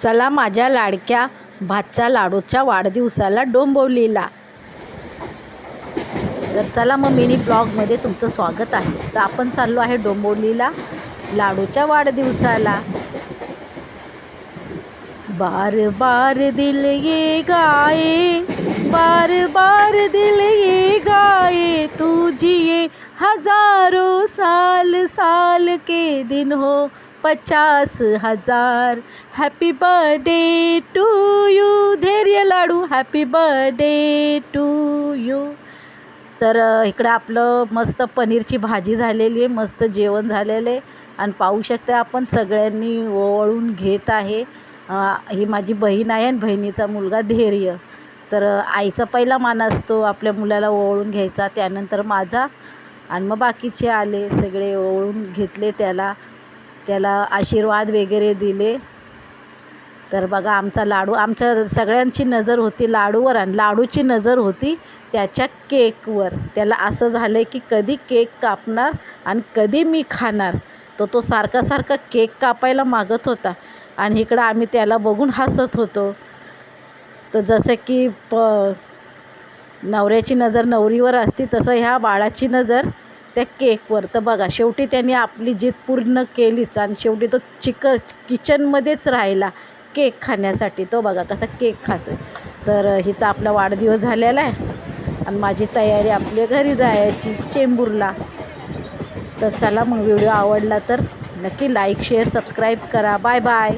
चला माझ्या लाडक्या भातच्या लाडूच्या वाढदिवसाला डोंबवलीला. तर चला मग मिनी ब्लॉगमध्ये तुमचं स्वागत आहे. तर आपण चाललो आहे डोंबवलीला लाडूच्या वाढदिवसाला. बार बार दिल ये गाए बार बार दिल ये गाए तुझी ये हजारों साल साल के दिन हो पचास हजार. Happy birthday to you Dhairya लाडू. हॅपी बर्थडे टू यू तर इकडं आपलं मस्त पनीरची भाजी झालेली आहे. मस्त जेवण झालेलं आहे. आणि पाहू शकते आपण सगळ्यांनी ओवळून घेत आहे. ही माझी बहीण आहे आणि बहिणीचा मुलगा धैर्य. तर आईचा पहिला मान असतो आपल्या मुलाला ओवळून घ्यायचा. त्यानंतर माझा. आणि मग बाकीचे आले सगळे ओवळून घेतले त्याला. त्याला आशीर्वाद वगैरे दिले. तर बघा आमचा लाडू आमच्या सगळ्यांची नजर होती लाडूवर आणि लाडूची नजर होती त्याच्या केकवर. त्याला असं झालं आहे की कधी केक कापणार आणि कधी मी खाणार. तो तो सारखा सारखा केक कापायला मागत होता आणि इकडं आम्ही त्याला बघून हसत होतो. तर जसं की प नवऱ्याची नजर नवरीवर असती तसं ह्या बाळाची नजर त्या केकवर. तर बघा शेवटी त्यांनी आपली जीत पूर्ण केलीच आणि शेवटी तो चिक किचनमध्येच राहिला केक खाण्यासाठी. तो बघा कसा केक खातो तर इथं आपला वाढदिवस झालेला आहे आणि माझी तयारी आपल्या घरी जायची चेंबूरला. तर चला मग व्हिडिओ आवडला तर नक्की लाईक शेअर सबस्क्राईब करा. Bye bye